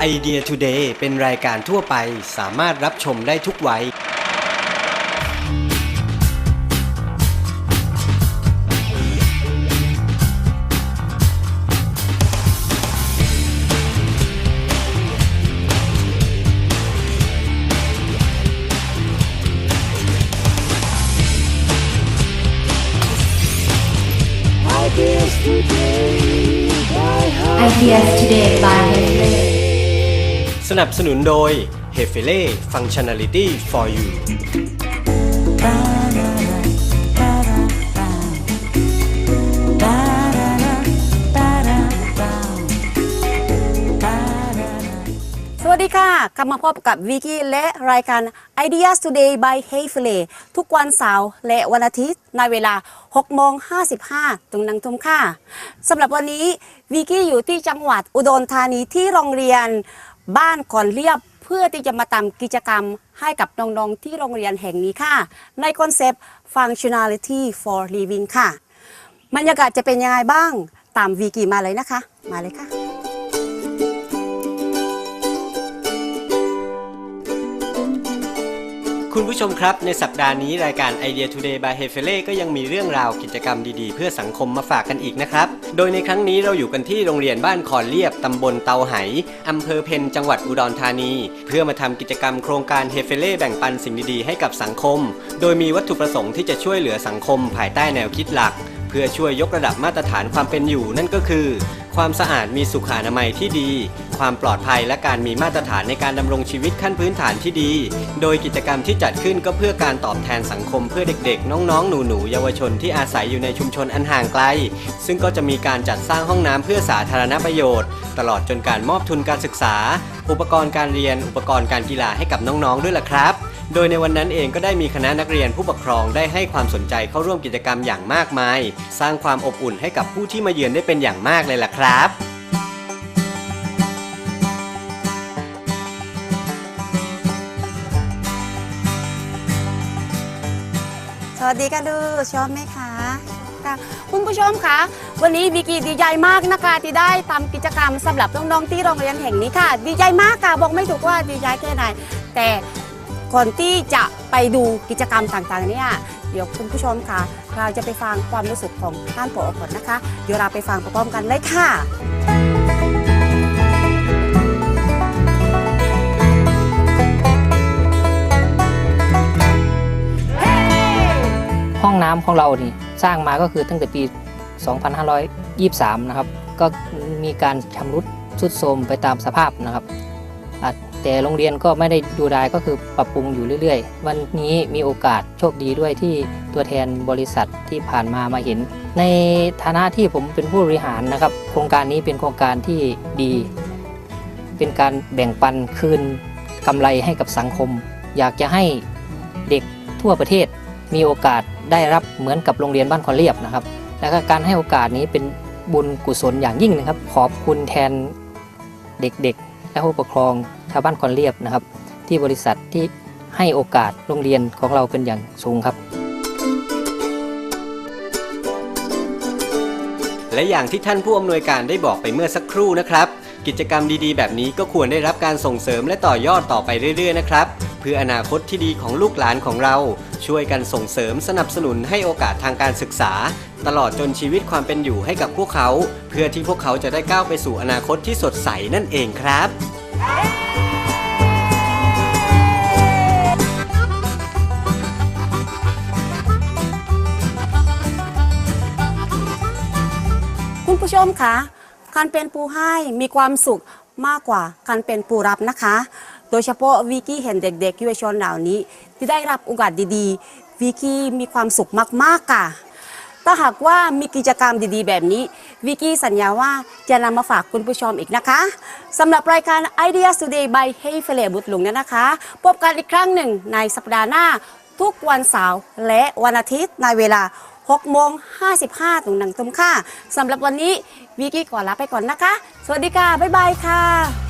ไอเดีย Today เป็นรายการทั่วไปสามารถรับชมได้ทุกวัย Ideas Today by Henry สนับสนุนโดย h e f e l e Functionality for You สวัสดีค่ะ กลับมาพบกับวิกกี้และรายการ Ideas Today by Hey f l e ทุกวันเสาร์และวันอาทิตย์ในเวลา6โมง55ตรงนังทุมค่ะสำหรับวันนี้วิกกี้อยู่ที่จังหวัดอุดรธานีที่โรงเรียน บ้านก่อนเรียบเพื่อที่จะมาทำกิจกรรมให้กับน้องๆที่โรงเรียนแห่งนี้ค่ะ ในคอนเซปต์ Functionality for Living ค่ะบรรยากาศจะเป็นยังไงบ้าง ตามวีกีมาเลยนะคะ มาเลยค่ะ คุณผู้ชมครับ ในสัปดาห์นี้รายการ Idea Today by h e f e l e ก็ยังมีเรื่องราวกิจกรรมดีๆ เพื่อสังคมมาฝากกันอีกนะครับ โดยในครั้งนี้เราอยู่กันที่โรงเรียนบ้านคอนเรียบตำบลเตาไหอำเภอเพนจังหวัดอุดรธานี เพื่อมาทำกิจกรรมโครงการ h e f e l e แบ่งปันสิ่งดีๆ ให้กับสังคม โดยมีวัตถุประสงค์ที่จะช่วยเหลือสังคมภายใต้แนวคิดหลัก เพื่อช่วยยกระดับมาตรฐานความเป็นอยู่นั่นก็คือ ความสะอาดมีสุขอนามัยที่ดี ความปลอดภัยและการมีมาตรฐานในการดำรงชีวิตขั้นพื้นฐานที่ดี โดยกิจกรรมที่จัดขึ้นก็เพื่อการตอบแทนสังคมเพื่อเด็กๆ น้องๆ หนูๆ เยาวชนที่อาศัยอยู่ในชุมชนอันห่างไกล ซึ่งก็จะมีการจัดสร้างห้องน้ำเพื่อสาธารณประโยชน์ ตลอดจนการมอบทุนการศึกษา อุปกรณ์การเรียน อุปกรณ์การกีฬาให้กับน้องๆ ด้วยล่ะครับโดยในวันนั้นเองก็ได้มีคณะนักเรียนผู้ปกครองได้ให้ความสนใจเข้าร่วมกิจกรรมอย่างมากมาย สร้างความอบอุ่นให้กับผู้ที่มาเยือนได้เป็นอย่างมากเลยล่ะครับ สวัสดีค่ะดูชอบไหมคะค่ะคุณผู้ชมคะวันนี้วิกกี้ดีใจมากนะคะที่ได้ทำกิจกรรมสำหรับน้องๆที่โรงเรียนแห่งนี้ค่ะ ดีใจมากค่ะบอกไม่ถูกว่าดีใจแค่ไหนแต่ก่อนที่จะไปดูกิจกรรมต่างๆเนี่ยเดี๋ยวคุณผู้ชมค่ะ เราจะไปฟังความรู้สึกของท่านผอก่อนนะคะ เดี๋ยวเราไปฟังพร้อมๆกันเลยค่ะ น้ำของเรานี่สร้างมาก็คือตั้งแต่ปี 2523 นะครับ ก็มีการชำรุดทรุดโทรมไปตามสภาพนะครับ แต่โรงเรียนก็ไม่ได้ดูดายก็คือปรับปรุงอยู่เรื่อยๆ วันนี้มีโอกาสโชคดีด้วยที่ตัวแทนบริษัทที่ผ่านมามาเห็น ในฐานะที่ผมเป็นผู้บริหารนะครับ โครงการนี้เป็นโครงการที่ดี เป็นการแบ่งปันคืนกำไรให้กับสังคม อยากจะให้เด็กทั่วประเทศ มีโอกาสได้รับเหมือนกับโรงเรียนบ้านคอนเรียบนะครับ และก็การให้โอกาสนี้เป็นบุญกุศลอย่างยิ่งนะครับ ขอบคุณแทนเด็กๆ และผู้ปกครองชาวบ้านคอนเรียบนะครับ ที่บริษัทที่ให้โอกาสโรงเรียนของเราเป็นอย่างสูงครับ และอย่างที่ท่านผู้อำนวยการได้บอกไปเมื่อสักครู่นะครับ กิจกรรมดีๆ แบบนี้ก็ควรได้รับการส่งเสริมและต่อยอดต่อไปเรื่อย ๆ นะครับ เพื่ออนาคตที่ดีของลูกหลานของเรา ช่วยกันส่งเสริมสนับสนุนให้โอกาสทางการศึกษา ตลอดจนชีวิตความเป็นอยู่ให้กับพวกเขา เพื่อที่พวกเขาจะได้ก้าวไปสู่อนาคตที่สดใสนั่นเองครับคุณผู้ชมคะ การเป็นผู้ให้มีความสุขมากกว่าการเป็นผู้รับนะคะ โดยเฉพาะวิกกี้เห็นเด็กๆเยาวชนเหล่านี้ ที่ได้รับโอกาสดีๆ วิกกี้มีความสุขมากๆค่ะ ถ้าหากว่ามีกิจกรรมดีๆ แบบนี้ วิกกี้สัญญาว่าจะนำมาฝากคุณผู้ชมอีกนะคะสำหรับรายการ Idea Today by Hey f e l e บุตรลุงนั้นนะคะ พบกันอีกครั้งหนึ่งในสัปดาห์หน้าทุกวันเสาร์และวันอาทิตย์ในเวลา6โมง55ถึงหนังตุ้มค่ะสำหรับวันนี้วิกกี้ขอลาไปก่อนนะคะ สวัสดีค่ะ บ๊ายบายค่ะ